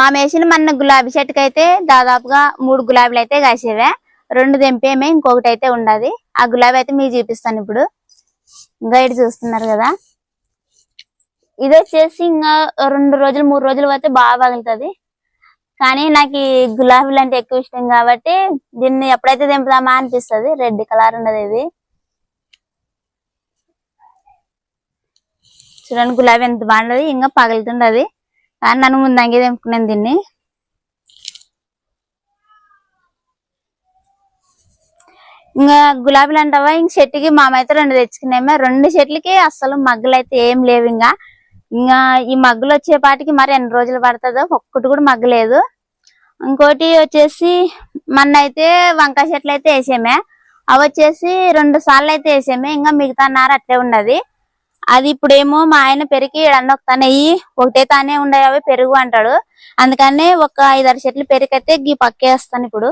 మా వేసిన మన గులాబీ చెట్టుకు అయితే దాదాపుగా మూడు గులాబీలు అయితే కాసేవే. రెండు తెంపేమే ఇంకొకటి అయితే ఉండదు. ఆ గులాబీ అయితే మీకు చూపిస్తాను ఇప్పుడు. గైడ్ చూస్తున్నారు కదా. ఇది వచ్చేసి ఇంకా రెండు రోజులు మూడు రోజులు పోతే బాగా పగులుతుంది. కానీ నాకు ఈ గులాబీలు అంటే ఎక్కువ ఇష్టం కాబట్టి దీన్ని ఎప్పుడైతే తెంపుదామా అనిపిస్తుంది. రెడ్ కలర్ ఉండదు ఇది. చూడండి గులాబీ ఎంత బాగుండదు. ఇంకా పగులుతుండదు. కానీ నన్ను ముందంగే తెంపుకున్నాను దీన్ని. ఇంకా గులాబీలు అంటావా? ఇంక చెట్టుకి మామైతే రెండు తెచ్చుకున్నామే. రెండు చెట్లకి అస్సలు మగ్గులు అయితే ఏం లేవు ఇంకా. ఇంకా ఈ మగ్గులు వచ్చేపాటికి మరి ఎన్ని రోజులు పడుతుందో? ఒక్కటి కూడా మగ్గలేదు. ఇంకోటి వచ్చేసి మొన్న అయితే వంకాయ చెట్లు అయితే వేసామే. అవి వచ్చేసి రెండు సార్లు అయితే వేసామే. ఇంకా మిగతా నార అట్లే ఉన్నది. అది ఇప్పుడేమో మా ఆయన పెరిగి అన్న ఒక ఒకటే తానే ఉండవు అవి పెరుగు అంటాడు. అందుకనే ఒక ఐదారు చెట్లు పెరిగైతే గీ పక్కేస్తాను ఇప్పుడు.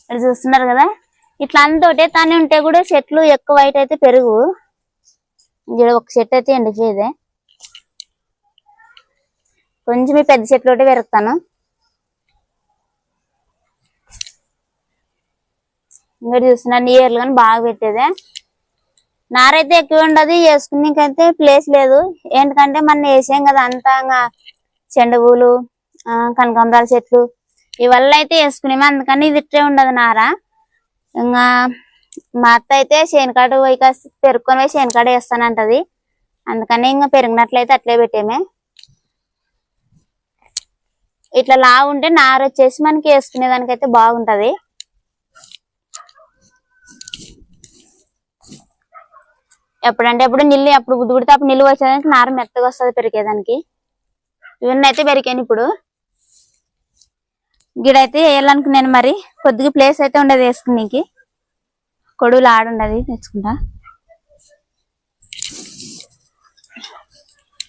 ఇక్కడ చూస్తున్నారు కదా? ఇట్లా అంత ఒకటే తానే ఉంటే కూడా చెట్లు ఎక్కువ వైట్ అయితే పెరుగు. ఇక్కడ ఒక చెట్టు అయితే ఎండిపోయేదే కొంచెం ఈ పెద్ద చెట్లు ఒకటి పెరుగుతాను. ఇంకా చూస్తున్నాను ఇయర్లు కానీ బాగా పెట్టేదే. నారైతే ఎక్కువ ఉండదు వేసుకునేకైతే ప్లేస్ లేదు. ఏంటంటే మనం వేసాం కదా అంతా ఇంకా చెండు పూలు ఆ, కనకాంబరాల చెట్లు ఇవల్ల అయితే వేసుకునేమో అందుకని ఇది ఇట్టే ఉండదు నార. ఇంకా మా అత్త అయితే శనికాడు పోయి కాస్త పెరుక్కొని పోయి శనికాడు వేస్తానంటది. అందుకని ఇంకా పెరిగినట్లయితే అట్లే పెట్టేమే. ఇట్లా లా ఉంటే నార వచ్చేసి మనకి వేసుకునే దానికైతే బాగుంటది. ఎప్పుడంటే ఎప్పుడు నీళ్ళు ఎప్పుడు బుద్ధి పుడితే అప్పుడు నిల్వ వచ్చేదానికి నార మెత్తగా వస్తుంది పెరిగేదానికి. ఇవన్నీ అయితే పెరిగాను ఇప్పుడు. గిడైతే వేయాలనుకున్నాను మరి కొద్దిగా ప్లేస్ అయితే ఉండదు వేసుకునేకి కొడువులు ఆడుండదు తెచ్చుకుంటా.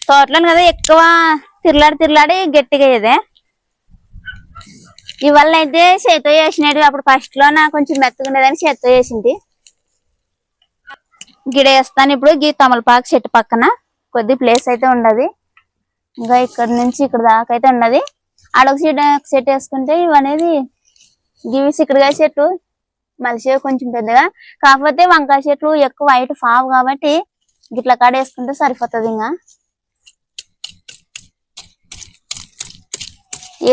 తోటలో కదా ఎక్కువ తిరలాడి తిరలాడి గట్టిగా ఇదే ఇవల్ల అయితే చేతితో వేసినాడు అప్పుడు ఫస్ట్లో నాకు కొంచెం మెత్తగా ఉండేదని చేత్తో చేసింది. గిడేస్తాను. ఇప్పుడు గీ తమలపాకు చెట్టు పక్కన కొద్ది ప్లేస్ అయితే ఉండదు ఇంకా ఇక్కడ నుంచి ఇక్కడ దాకా అయితే ఉన్నది. ఆడొక చెట్టు ఒక చెట్టు వేసుకుంటే ఇవి అనేది గివి సిక్కుడుగా చెట్టు. మలిసే కొంచెం పెద్దగా. కాకపోతే వంకాయ చెట్లు ఎక్కువ వైట్ ఫావ్ కాబట్టి గిట్ల కాడ వేసుకుంటే సరిపోతుంది ఇంకా.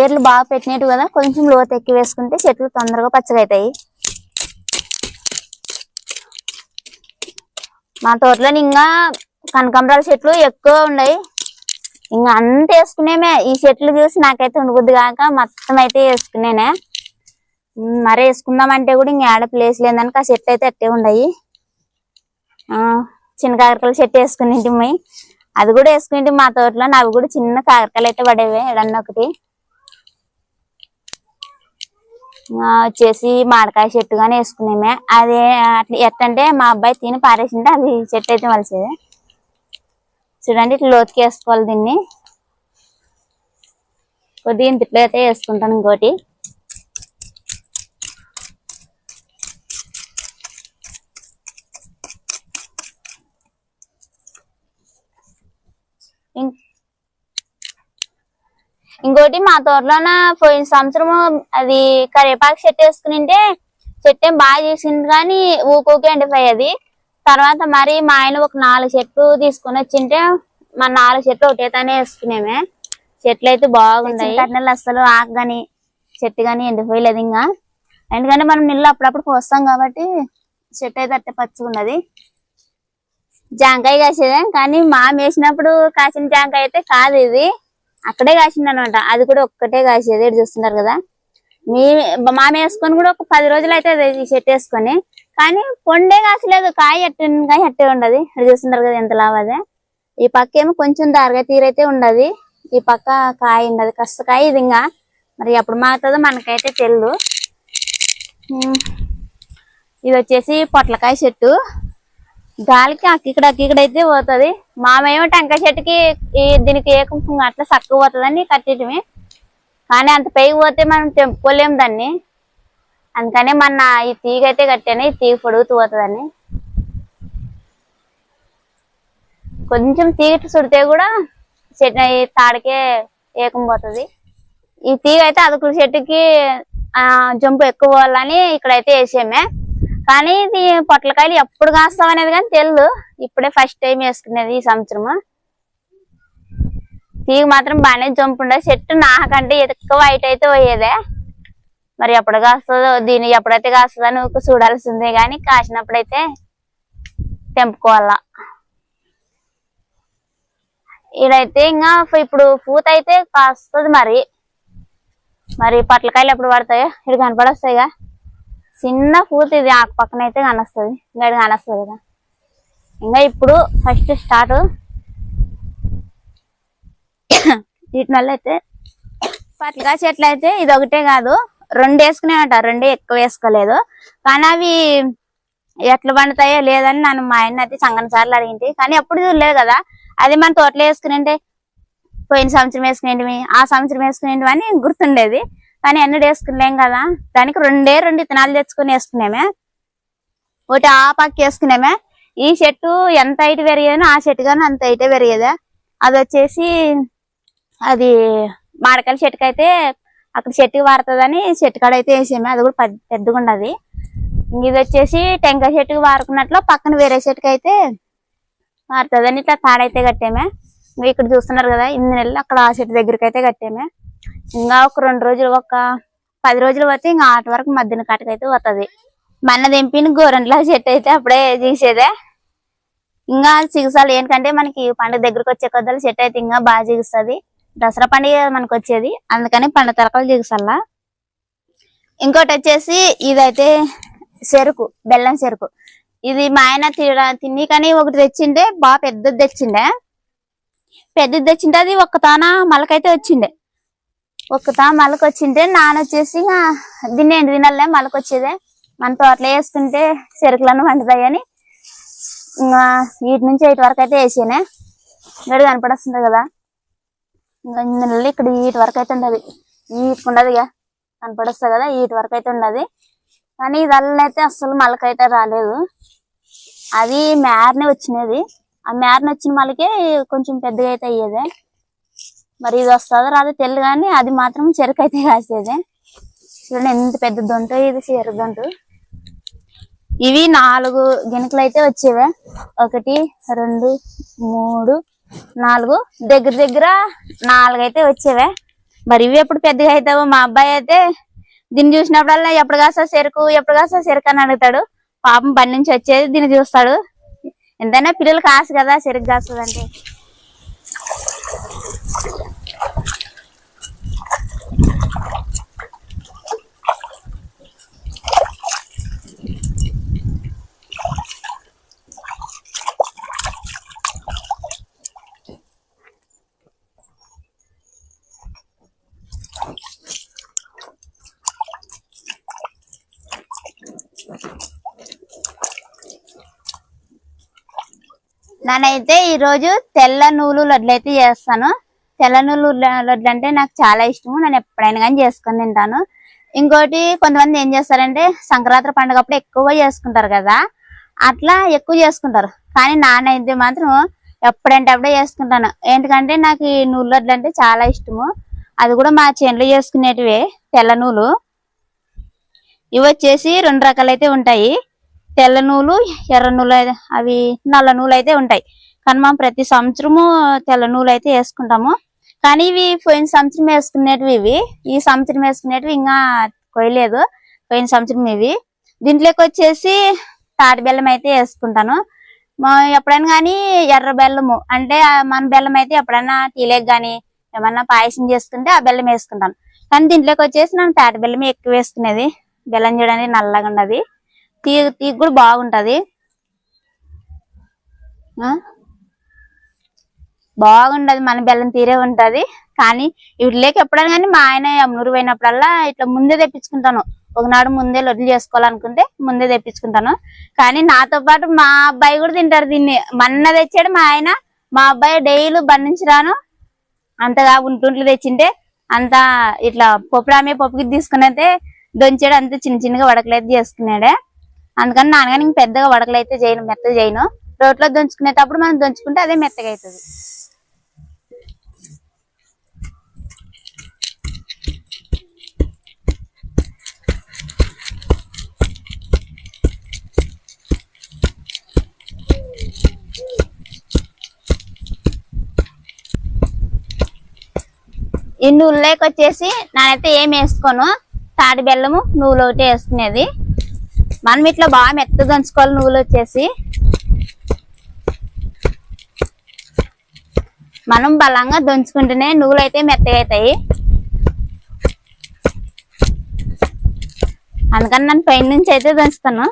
ఏర్లు బాగా పెట్టినట్టు కదా కొంచెం లోతు ఎక్కి వేసుకుంటే చెట్లు తొందరగా పచ్చగా అవుతాయి. మా తోటలో ఇంకా కనకాంబరాల చెట్లు ఎక్కువ ఉన్నాయి. ఇంకా అంత వేసుకునేమే. ఈ చెట్లు చూసి నాకైతే ఉండబుద్ది కాక మొత్తం అయితే వేసుకునేనే. ఉమ్, మరీ వేసుకుందామంటే కూడా ఇంకా ఆడ ప్లేస్ లేదనుక ఆ చెట్లు అయితే అట్టే ఉన్నాయి. ఆ చిన్న కాకరకాయల చెట్టు వేసుకునేంటి అది కూడా వేసుకునేటి మా తోటలో. అవి కూడా చిన్న కాకరకాయలు అయితే పడేవి. ఎడన్నా ఒకటి ఆ, వచ్చేసి మామిడికాయ చెట్టు కానీ వేసుకునేమే. అదే అట్లా ఎట్టంటే మా అబ్బాయి తిని పారేసింటే అది చెట్టు అయితే మలిసేది చూడండి ఇట్లా లోతుకి వేసుకోవాలి దీన్ని. కొద్దిగా ఇంత ఇట్లా అయితే వేసుకుంటాను ఇంకోటి. ఇం- ఇంకోటి మా తోటలోన పోయిన సంవత్సరం అది కరివేపాకు చెట్టు వేసుకునింటే చెట్టు ఏం బాగా చేసింది కానీ ఊకూకే ఎండిపోయేది తర్వాత మరి మా ఆయన ఒక నాలుగు చెట్లు తీసుకొని వచ్చింటే మా నాలుగు చెట్లు ఒకటే వేసుకునేమే. చెట్లు అయితే బాగున్నాయి. కట్నెలు అసలు ఆకు కానీ చెట్టు కానీ ఎండిపోయలేదు ఇంకా. ఎందుకంటే మనం నీళ్ళు అప్పుడప్పుడు పోస్తాం కాబట్టి చెట్టు అయితే అట్టే పచ్చుకున్నది జాంకాయ కాసేదే కానీ మామ వేసినప్పుడు కాసిన జాంకాయ అయితే కాదు ఇది. అక్కడే కాసింది అనమాట అది కూడా ఒక్కటే కాసేది. ఇటు చూస్తున్నారు కదా. మీ మామ వేసుకొని కూడా ఒక పది రోజులు అయితే ఈ చెట్టు వేసుకొని. కానీ పొండే కాసలేదు. కాయ ఎట్టు కాయ ఎట్టే ఉండదు. ఇటు చూస్తున్నారు కదా ఎంత లాభదే ఈ పక్క ఏమో కొంచెం దారిగా తీరైతే ఉండదు. ఈ పక్క కాయ ఉండదు కష్ట కాయ ఇది ఇంకా. మరి ఎప్పుడు మారుతుందో మనకైతే తెలియదు ఇది వచ్చేసి పొట్లకాయ చెట్టు గాలికి అక్కడ ఇక్కడ అయితే పోతుంది. మామేమో టెంకాయ చెట్టుకి దీనికి ఏ కుంకుమ అట్లా సక్కువ పోతుందని కట్టేయటమే కానీ అంత పైకి పోతే మనం తెంపుకోలేం దాన్ని. అందుకనే మన ఈ తీగ అయితే కట్టాను ఈ తీగ పొడుగుతూ పోతుందని. కొంచెం తీగ చుడితే కూడా చెట్టు ఈ తాడికే ఏకం పోతుంది. ఈ తీగ అయితే అదుకుల చెట్టుకి ఆ జంపు ఎక్కువ పోవాలని ఇక్కడైతే వేసామే. కానీ ఇది పొట్లకాయలు ఎప్పుడు కాస్తాం అనేది కానీ తెలియదు ఇప్పుడే ఫస్ట్ టైం వేసుకునేది ఈ సంవత్సరము. తీగ మాత్రం బాగానే జంపు ఉండే. చెట్టు నాకంటే ఎక్కువ వైట్ అయితే పోయేదే. మరి ఎప్పుడు కాస్తుందో దీన్ని ఎప్పుడైతే కాస్తుందో నువ్వు చూడాల్సిందే కానీ కాసినప్పుడైతే తెంపుకోవాలా. ఇడైతే ఇంకా ఇప్పుడు పూత అయితే కాస్తుంది మరి. మరి పట్లకాయలు ఎప్పుడు పడతాయో? ఇక్కడ కనపడొస్తాయిగా. చిన్న పూత ఇది ఆకు పక్కన అయితే కానొస్తుంది. ఇంకా ఇది కానొస్తుంది కదా. ఇంకా ఇప్పుడు ఫస్ట్ స్టార్ట్. వీటి వల్ల అయితే పట్లకాయ చెట్లు అయితే ఇది ఒకటే కాదు. రెండు వేసుకునేట రెండు ఎక్కువ వేసుకోలేదు. కానీ అవి ఎట్లా పండుతాయో లేదని నన్ను మా ఆయన అయితే సంగన సార్లు అడిగింది కానీ ఎప్పుడు చూడలేదు కదా. అది మన తోటలో వేసుకునేంటే పోయిన సంవత్సరం వేసుకునేటివి ఆ సంవత్సరం వేసుకునేవి అని గుర్తుండేది. కానీ ఎన్నడూ వేసుకునేం కదా. దానికి రెండే రెండు విత్తనాలు తెచ్చుకొని వేసుకునేమే. ఒకటి ఆ పక్క వేసుకునేమే. ఈ చెట్టు ఎంత హైట్ పెరిగేదో ఆ చెట్టు కానీ అంత హైటే పెరిగేదా. అది వచ్చేసి అది మాడకాయల చెట్టుకు అయితే అక్కడ చెట్టుకి వాడుతుందని చెట్టు కాడ అయితే వేసామే. అది కూడా పెద్ద- పెద్దగా ఉండదు. ఇది వచ్చేసి టెంకాయ చెట్టుకి వాడుకున్నట్లు పక్కన వేరే చెట్టుకి అయితే వాడుతుందని ఇట్లా తాడైతే కట్టామే. ఇక్కడ చూస్తున్నారు కదా ఇన్ని నెలలు అక్కడ ఆ చెట్టు దగ్గరికి అయితే కట్టామే. ఇంకా ఒక రెండు రోజులు ఒక పది రోజులు పోతే ఇంకా ఆట వరకు మధ్యన కాటకైతే పోతుంది. మన తెంపిన గోరంట్ల చెట్టు అయితే అప్పుడే తీసేదే ఇంకా చిగుసాలు ఏంటంటే మనకి పండుగ దగ్గరకు వచ్చే కొద్దలు చెట్టు అయితే ఇంకా బాగా చిగుస్తుంది. దసరా పండుగ మనకు వచ్చేది. అందుకని పండు తరకలు చిగుసల్లా. ఇంకోటి వచ్చేసి ఇదైతే చెరుకు బెల్లం చెరుకు. ఇది మా ఆయన తిన తిని కానీ ఒకటి తెచ్చిండే బాగా పెద్దది తెచ్చిండే. పెద్దది తెచ్చిండే అది ఒక్క తాన మలకైతే వచ్చిండే. ఒక్క మలకొచ్చింటే మలక వచ్చింటే నాన్న వచ్చేసి ఇంకా దీన్ని ఎండు తినాలే మలకొచ్చేదే. మన తోటలో వేసుకుంటే చెరుకులను వండుతాయని ఇంకా వీటి నుంచి ఇటు వరకు అయితే వేసానే. గడి కనపడొస్తుంది కదా. ఇంకా నెలలు ఇక్కడ వీటి వరకు అయితే ఉండదు. వీటికి ఉండదు ఇక. కనపడొస్తుంది కదా వీటి వరకు అయితే ఉండదు. కానీ ఇదల్లా అయితే అస్సలు మలకైతే రాలేదు. అది మేరనే వచ్చినది. ఆ మేరన వచ్చిన మళ్ళకే కొంచెం పెద్దగా అయితే అయ్యేది. మరి ఇది వస్తుందో రాదో తెలియదు కానీ అది మాత్రం చెరుకు అయితే కాసేది. చూడండి ఎంత పెద్ద దొంటు ఇది చెరుకు దొంటు. ఇవి నాలుగు గినుకలు అయితే వచ్చేవే. ఒకటి రెండు మూడు నాలుగు. దగ్గర దగ్గర నాలుగు అయితే వచ్చేవే. మరి ఇవి ఎప్పుడు పెద్దగా అవుతావో మా అబ్బాయి అయితే దీన్ని చూసినప్పుడల్లా ఎప్పుడు కాసా చెరుకు ఎప్పుడు కాసా చెరుకు అని అడుగుతాడు. పాపం బండి నుంచి వచ్చేది దీన్ని చూస్తాడు. ఎంతైనా పిల్లలు కాసు కదా చెరుకు కాస్తుంది నేనైతే ఈరోజు తెల్ల నూలు లడ్లు అయితే చేస్తాను. తెల్ల నూలు లడ్లు అంటే నాకు చాలా ఇష్టము. నేను ఎప్పుడైనా కానీ చేసుకొని తింటాను. ఇంకోటి కొంతమంది ఏం చేస్తారంటే సంక్రాంతి పండుగ అప్పుడు ఎక్కువ చేసుకుంటారు కదా. అట్లా ఎక్కువ చేసుకుంటారు. కానీ నానైతే మాత్రం ఎప్పుడంటే అప్పుడే చేసుకుంటాను. ఎందుకంటే నాకు ఈ నూలు లడ్లు అంటే చాలా ఇష్టము. అది కూడా మా చేనులో చేసుకునేటివే తెల్ల నూలు ఇవి వచ్చేసి రెండు రకాలు అయితే ఉంటాయి. తెల్ల నూలు ఎర్ర నూలు అవి నల్ల నూలు అయితే ఉంటాయి. కానీ మనం ప్రతి సంవత్సరము తెల్ల నూలు అయితే వేసుకుంటాము. కానీ ఇవి పోయిన సంవత్సరం వేసుకునేటివి ఇవి. ఈ సంవత్సరం వేసుకునేటివి ఇంకా కొయ్యలేదు. పోయిన సంవత్సరం ఇవి. దీంట్లోకి వచ్చేసి తాటి బెల్లం అయితే వేసుకుంటాను. మా ఎప్పుడైనా కానీ ఎర్ర బెల్లము అంటే మన బెల్లం అయితే ఎప్పుడైనా టీలేక్ కానీ ఏమన్నా పాయసం చేసుకుంటే ఆ బెల్లం వేసుకుంటాను. కానీ దీంట్లోకి వచ్చేసి నేను తాటి బెల్లం ఎక్కువ వేసుకునేది. బెల్లం చూడడానికి నల్లగా ఉన్నది. తీ తీగ కూడా బాగుంటది. ఆ? బాగుండదు మన బెల్లం తీరే ఉంటది. కానీ ఇవి లేక ఎప్పుడైనా కానీ మా ఆయన అమ్మనూరు పోయినప్పుడల్లా ఇట్లా ముందే తెప్పించుకుంటాను. ఒకనాడు ముందే లొడ్లు చేసుకోవాలనుకుంటే ముందే తెప్పించుకుంటాను. కానీ నాతో పాటు మా అబ్బాయి కూడా తింటారు దీన్ని. మొన్న తెచ్చాడు మా ఆయన. మా అబ్బాయి డైలీ బండి నుంచి రాను. అంతగా ఉంటుంట్లు తెచ్చింటే అంత ఇట్లా పప్పు రామే పప్పుకి తీసుకునైతే దొంచాడు అంత చిన్న చిన్నగా వడకలైతే చేసుకున్నాడే. అందుకని నాన్నగాని పెద్దగా వడకలైతే చేయను మెత్తగా చేయను. రోట్లో దంచుకునేటప్పుడు మనం దంచుకుంటే అదే మెత్తగా అవుతుంది ఈ నువ్వులోకి వచ్చేసి నేనైతే ఏం వేసుకోను? తాటి బెల్లము నువ్వులు ఒకటి వేసుకునేది. మనం ఇట్లా బాగా మెత్త దంచుకోవాలి నువ్వులు వచ్చేసి. మనం బలంగా దంచుకుంటేనే నువ్వులు అయితే మెత్తగా అవుతాయి. అందుకని నేను పైన నుంచి అయితే దంచుతాను.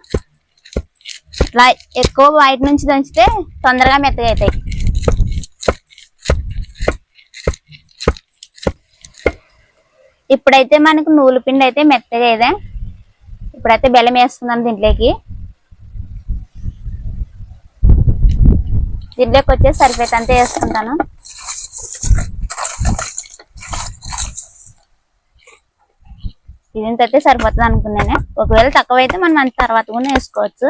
ఇట్లా ఎక్కువ బయట నుంచి దంచితే తొందరగా మెత్తగా అవుతాయి. ఇప్పుడైతే మనకు నూలు పిండి అయితే మెత్తగా ఇదే ఇప్పుడైతే బెల్లం వేస్తున్నాం దీంట్లోకి. దీంట్లోకి వచ్చేసి సరిపోతే అంతే వేసుకుంటాను. అయితే సరిపోతుంది అనుకున్నాను. ఒకవేళ తక్కువ అయితే మనం అంత తర్వాత కూడా వేసుకోవచ్చు.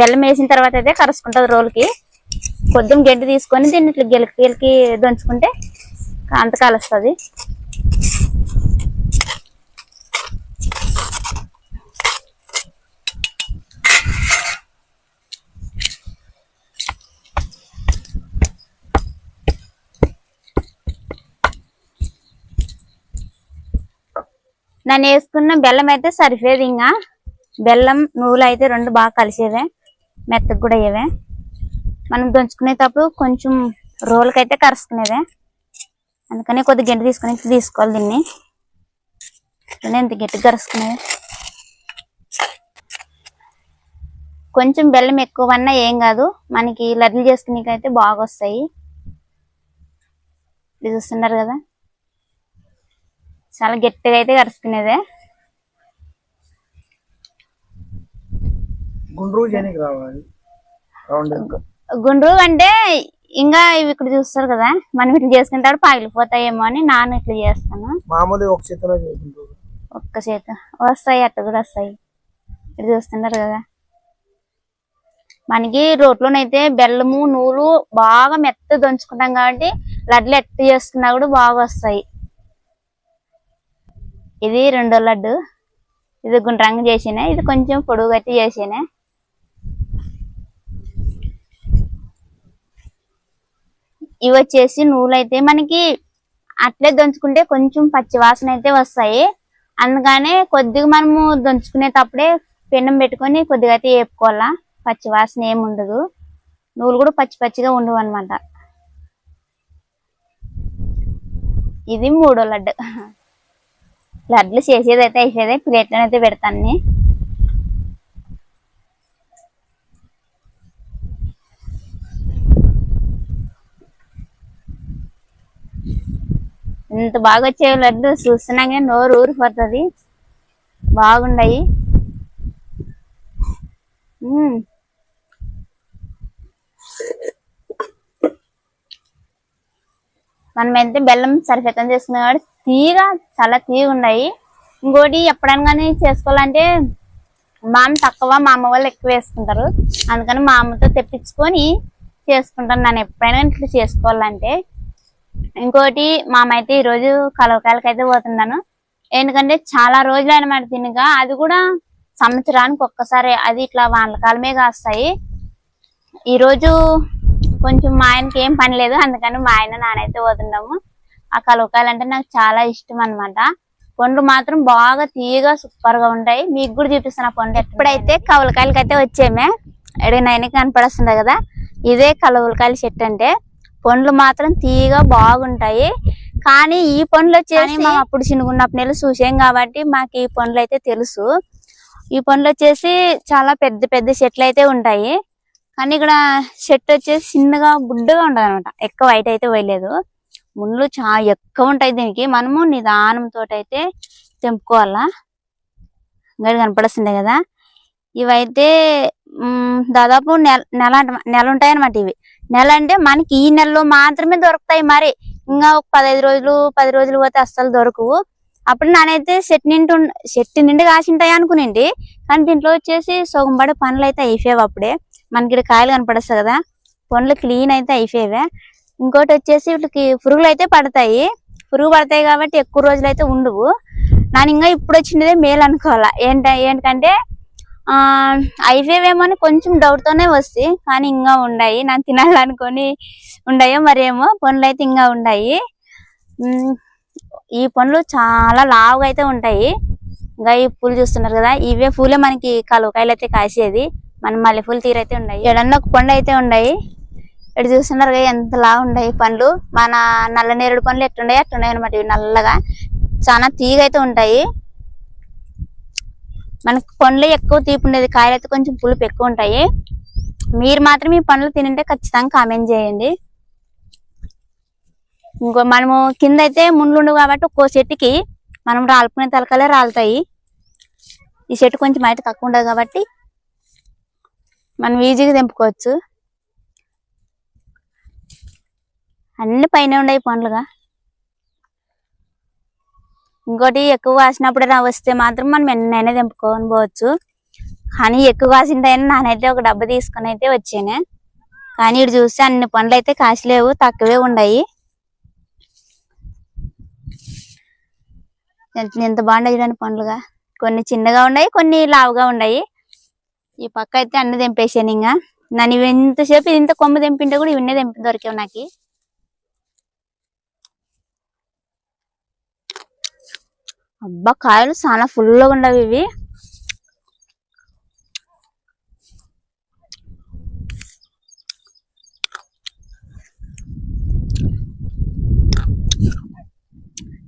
బెల్లం వేసిన తర్వాత అయితే కరుసుకుంటుంది రోలుకి. పొద్దున్న గడ్డి తీసుకొని దీన్ని ఇట్లా గెలికి గెలికి దంచుకుంటే అంత కలుస్తుంది. నన్ను వేసుకున్న బెల్లం అయితే సరిపోయేది ఇంకా. బెల్లం నువ్వులు అయితే రెండు బాగా కలిసేవే. మెత్తగా కూడా ఇవే మనం దంచుకునేటప్పుడు కొంచెం రోల్కి అయితే కరుసుకునేదే అందుకని కొద్ది గంట తీసుకుని తీసుకోవాలి దీన్ని. ఎంత ఇంత గట్టిగా కరుసుకునేది కొంచెం బెల్లం ఎక్కువన్నా ఏం కాదు. మనకి లడ్లు చేసుకునేకైతే బాగా వస్తాయి. ఇది చూస్తున్నారు కదా? చాలా గట్టిగా అయితే కరుసుకునేదే గుండ్రు రావాలి. రౌండ్ అంటే ఇంకా ఇవి ఇక్కడ చూస్తారు కదా మనం ఇట్లా చేసుకుంటాడు పగిలిపోతాయేమో అని నాన్న ఇట్లా చేస్తాను. మామూలుగా ఒక చేతిలో ఒక్క చేత. వస్తాయి అట్ట కూడా వస్తాయి. ఇక్కడ చూస్తున్నారు కదా. మనకి రోట్లోనైతే బెల్లము నూలు బాగా మెత్త దంచుకుంటాం కాబట్టి లడ్లు ఎట్ట చేసుకున్నా కూడా బాగా వస్తాయి. ఇది రెండో లడ్డు. ఇది గుండ్రంగా చేసిన ఇది కొంచెం పొడుగు అయితే చేసిన. ఇవి వచ్చేసి నూలు అయితే మనకి అట్లే దంచుకుంటే కొంచెం పచ్చి వాసన అయితే వస్తాయి. అందుకనే కొద్దిగా మనము దంచుకునేటప్పుడే పెండం పెట్టుకొని కొద్దిగా అయితే వేపుకోవాలా. పచ్చి వాసన ఏమి ఉండదు. నూలు కూడా పచ్చి పచ్చిగా ఉండవు అనమాట ఇది మూడో లడ్డు. లడ్లు చేసేది అయితే అయిపోయేది ప్లేట్లను అయితే పెడతాను ఇంత బాగా వచ్చే లడ్డు చూస్తున్నాగా నోరు ఊరిపోతుంది. బాగుండయి. మనం ఎంత బెల్లం సరిఫితం చేసుకున్నాం కాబట్టి తీగ చాలా తీగ ఉన్నాయి ఇంకోటి ఎప్పుడైనా కానీ చేసుకోవాలంటే మా అమ్మ తక్కువ మా అమ్మ వాళ్ళు ఎక్కువ వేసుకుంటారు. అందుకని మా అమ్మతో తెప్పించుకొని చేసుకుంటాను. నన్ను ఎప్పుడైనా ఇట్లా చేసుకోవాలంటే ఇంకోటి మా అమ్మ అయితే ఈరోజు కలవకాయలకి అయితే పోతున్నాను. ఎందుకంటే చాలా రోజులు అనమాట తినగా అది కూడా సంవత్సరానికి ఒక్కసారి అది ఇట్లా వానకాలమే కాస్తాయి. ఈరోజు కొంచెం మా ఆయనకి ఏం పని లేదు అందుకని మా ఆయన నానైతే పోతున్నాము. ఆ కలవకాయలు అంటే నాకు చాలా ఇష్టం అన్నమాట. పండ్లు మాత్రం బాగా తీయగా సూపర్గా ఉంటాయి. మీకు కూడా చూపిస్తున్న పండు ఎప్పుడైతే కవలకాయలకి అయితే వచ్చేమే. ఎక్కడ నైన్కి కనపడస్తుంది కదా. ఇదే కలవలకాయల చెట్టు అంటే. పండ్లు మాత్రం తీయగా బాగుంటాయి. కానీ ఈ పండ్లు వచ్చేసి మేము అప్పుడు చిన్నగున్నప్పుడు నెల చూసాం కాబట్టి మాకు ఈ పండ్లు అయితే తెలుసు. ఈ పండ్లు వచ్చేసి చాలా పెద్ద పెద్ద చెట్లు అయితే ఉంటాయి. కానీ ఇక్కడ చెట్టు వచ్చేసి చిన్నగా బుడ్డగా ఉంటది అనమాట ఎక్కువ వైట్ అయితే వేయలేదు ముళ్ళు చాలా ఎక్కువ ఉంటాయి దీనికి. మనము నిదానంతో అయితే తెంపుకోవాలా? గడి కనపడుస్తుంది కదా. ఇవైతే దాదాపు నెల నెల అంట- నెల ఉంటాయి అనమాట ఇవి. నెల అంటే మనకి ఈ నెలలో మాత్రమే దొరుకుతాయి మరి. ఇంకా ఒక పదహైదు రోజులు పది రోజులు పోతే అస్సలు దొరకవు. అప్పుడు నానైతే సెట్ నిండు సెట్ చెట్టు నిండి కాసింటాయి అనుకునిండి కానీ దీంట్లో వచ్చేసి సగం పడే పనులు అయితే అయిపోయావు అప్పుడే. మనకి ఇక్కడ కాయలు కనపడస్తాయి కదా. పనులు క్లీన్ అయితే అయిపోయావే. ఇంకోటి వచ్చేసి వీటికి పురుగులు అయితే పడతాయి. పురుగు పడతాయి కాబట్టి ఎక్కువ రోజులు అయితే ఉండవు. నేను ఇంకా ఇప్పుడు వచ్చినదే మేలు అనుకోవాలా ఏంట ఏంటంటే ఆ అని కొంచెం డౌట్ తోనే వస్తాయి కానీ ఇంకా ఉన్నాయి నాకు తినాలనుకొని ఉండయో మరేమో పండ్లు అయితే ఇంకా ఉన్నాయి ఈ పండ్లు చాలా లావుగా అయితే ఉంటాయి. ఇంకా ఈ పూలు చూస్తున్నారు కదా ఇవే పూలే మనకి కలువకాయలు అయితే కాసేది. మన మల్లె పూలు తీరైతే ఉన్నాయి ఎడన్నా ఒక పండు అయితే ఉన్నాయి ఇక్కడ చూస్తున్నారు కదా ఎంత లావు ఉన్నాయి పండ్లు. మన నల్ల నేరుడు పండ్లు ఎట్టుండే అట్టుండే అనమాట ఇవి నల్లగా. చాలా తీగ అయితే ఉంటాయి. మనకి పండ్లు ఎక్కువ తీపి ఉండేది కాయలు అయితే కొంచెం పులుపు ఎక్కువ ఉంటాయి. మీరు మాత్రం ఈ పండ్లు తినంటే ఖచ్చితంగా కామెంట్ చేయండి. ఇంకో మనము కింద అయితే ముండ్లు కాబట్టి ఒక్కో చెట్టుకి మనం రాలుకునే తలకలే రాలుతాయి. ఈ చెట్టు కొంచెం బయట తక్కువ ఉండదు కాబట్టి మనం ఈజీగా తెంపుకోవచ్చు. అన్ని పైన ఉన్నాయి పండ్లుగా. ఇంకోటి ఎక్కువ కాసినప్పుడు వస్తే మాత్రం మనం ఎన్నైనా తెంపుకొని పోవచ్చు. కానీ ఎక్కువ కాసిందైనా నానైతే ఒక డబ్బా తీసుకొని అయితే వచ్చాను. కానీ ఇటు చూస్తే అన్ని పండ్లు అయితే కాసిలేవు తక్కువే ఉన్నాయి ఎంత ఎంత బాగున్నాయి చూడండి పండ్లుగా. కొన్ని చిన్నగా ఉన్నాయి కొన్ని లావుగా ఉన్నాయి. ఈ పక్క అయితే అన్ని తెంపేసాను ఇంకా నన్ను ఇవి ఇంతసేపు ఇంత కొమ్మ తెంపింటే కూడా ఇవన్నీ తెంపి దొరికావు నాకు. అబ్బా కాయలు చాలా ఫుల్గా ఉండవు ఇవి.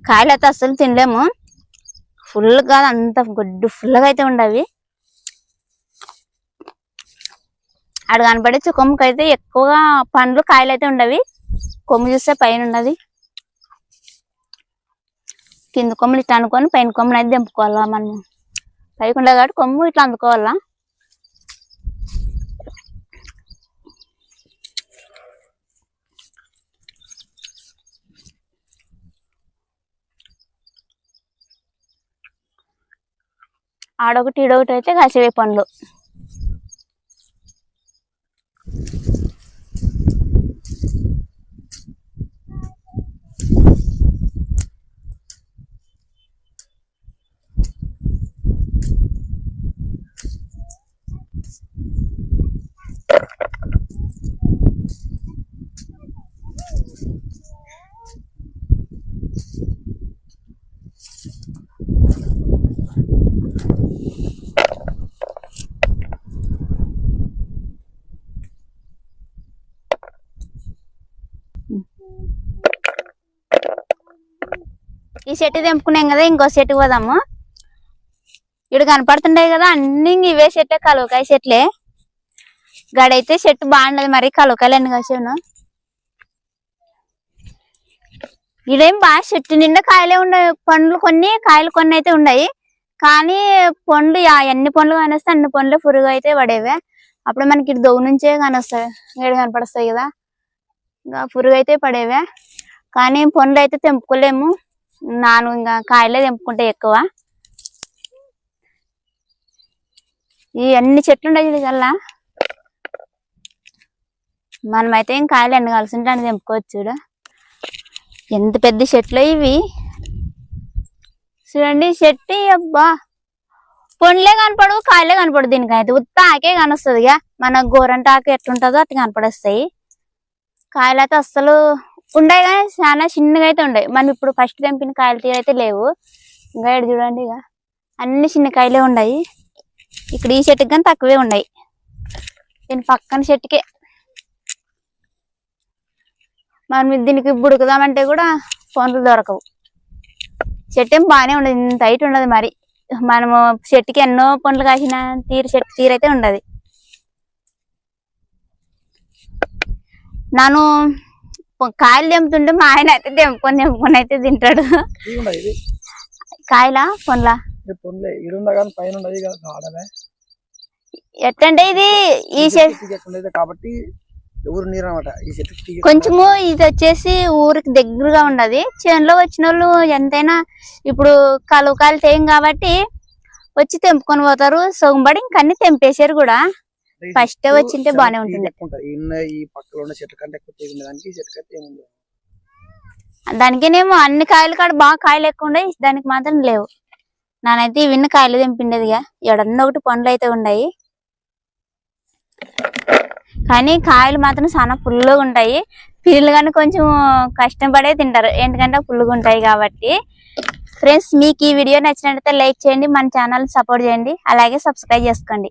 కాయలు అయితే అస్సలు తినలేము. ఫుల్ కాదు అంత గుడ్డు ఫుల్గా అయితే ఉండవి. ఆడ కనపడే కొమ్ముకి అయితే ఎక్కువగా పండ్లు కాయలు అయితే ఉండవి. కొమ్ము చూస్తే పైన ఉన్నది. కింద కొమ్ములు ఇట్లా అనుకొని పైన కొమ్మలు అయితే దింపుకోవాలా మనము. పైకి కాబట్టి కొమ్ము ఇట్లా అందుకోవాలా ఆడొకటి ఈడొకటి అయితే కాసేవే పండ్లు. చెట్టు తెంపుకున్నాం కదా ఇంకో చెట్టుకు పోదాము. ఇక్కడ కనపడుతుండే కదా అన్ని ఇవే చెట్టే కలువకాయ చెట్లే గడైతే చెట్టు బాగుండదు మరి కలువకాయలు ఎన్ని కాసేను? ఇదేం బాగా చెట్టు నిండా కాయలే ఉన్నాయి పండ్లు కొన్ని కాయలు కొన్ని అయితే ఉన్నాయి కానీ పండ్లు ఎన్ని పండ్లు కానొస్తే అన్ని పండ్లు పురుగు అయితే పడేవే. అప్పుడు మనకి ఇటు దొవ్వు నుంచే కానొస్తాయి ఏడు కనపడస్తాయి కదా. ఇంకా పురుగు అయితే పడేవే. కానీ పండ్లు అయితే తెంపుకోలేము. నాను ఇంకా కాయలే తెంపుకుంటే ఎక్కువ. ఈ అన్ని చెట్లు ఉన్నాయి కల్లా మనమైతే ఇంకా కాయలు ఎన్ని కలిసి ఉంటే తెంపుకోవచ్చు చూడ. ఎంత పెద్ద చెట్లు ఇవి. చూడండి చెట్టు అబ్బా. పండ్లే కనపడవు కాయలే కనపడదు దీనికైతే. ఉత్త ఆకే కనొస్తుంది ఇక. మన గోరంట ఆకు ఎట్లుంటుందో అట్లా కనపడొస్తాయి. కాయలు అయితే అస్సలు ఉండే కానీ చాలా చిన్నగా అయితే ఉండే మనం ఇప్పుడు ఫస్ట్ తెంపిన కాయలు తీరైతే అయితే లేవు. ఇంకా ఇక్కడ చూడండి ఇక. అన్ని చిన్న కాయలే ఉన్నాయి ఇక్కడ ఈ చెట్టుకి కానీ తక్కువే ఉన్నాయి దీని పక్కన చెట్టుకే. మనం దీనికి బుడుకుదామంటే కూడా ఫోన్లు దొరకవు. చెట్టు ఏం బాగానే ఉండదు. ఇంత హైట్ ఉండదు మరి. మనము చెట్టుకి ఎన్నో పండ్లు కాసిన తీరు చెట్టు తీరైతే ఉండదు. నేను కాయలు తెంపుతుంటే మా ఆయన అయితే తెంపుకొని తెంపుకొని అయితే తింటాడు. కాయలా? పండ్లా ఇది పొందలే ఇడుండ కానీ పైన ఉండదు ఇక ఆడలే ఎట్టంటే ఇది? ఈ కాబట్టి కొంచెము ఇది వచ్చేసి ఊరికి దగ్గరగా ఉండదు చేనులో వచ్చిన వాళ్ళు ఎంతైనా ఇప్పుడు కలువ కాలు తేయం కాబట్టి వచ్చి తెంపుకొని పోతారు. సొంబడి ఇంక అన్ని తెంపేశారు కూడా. ఫస్ట్ వచ్చింటే బానే ఉంటది. ఈ ఉన్న ఈ పక్కలో ఉన్న చెట్ల కంటే ఎక్కువ తీగ ఉండేదానికి ఈ చెట్టుకి అయితే ఏముంది దానికేనేమో అన్ని కాయలు కాడ బాగా కాయలు ఎక్కువ ఉన్నాయి దానికి మాత్రం లేవు. నానైతే ఇవన్నీ కాయలు తెంపిండేదిగా ఎడన్న ఒకటి పండ్లు అయితే ఉన్నాయి కానీ కాయలు మాత్రం చాలా పుల్లగా ఉంటాయి. పిల్లలు కానీ కొంచెం కష్టపడే తింటారు. ఎందుకంటే పుల్లగా ఉంటాయి కాబట్టి. ఫ్రెండ్స్ మీకు ఈ వీడియో నచ్చినట్లయితే లైక్ చేయండి మన ఛానల్ సపోర్ట్ చేయండి. అలాగే సబ్స్క్రైబ్ చేసుకోండి.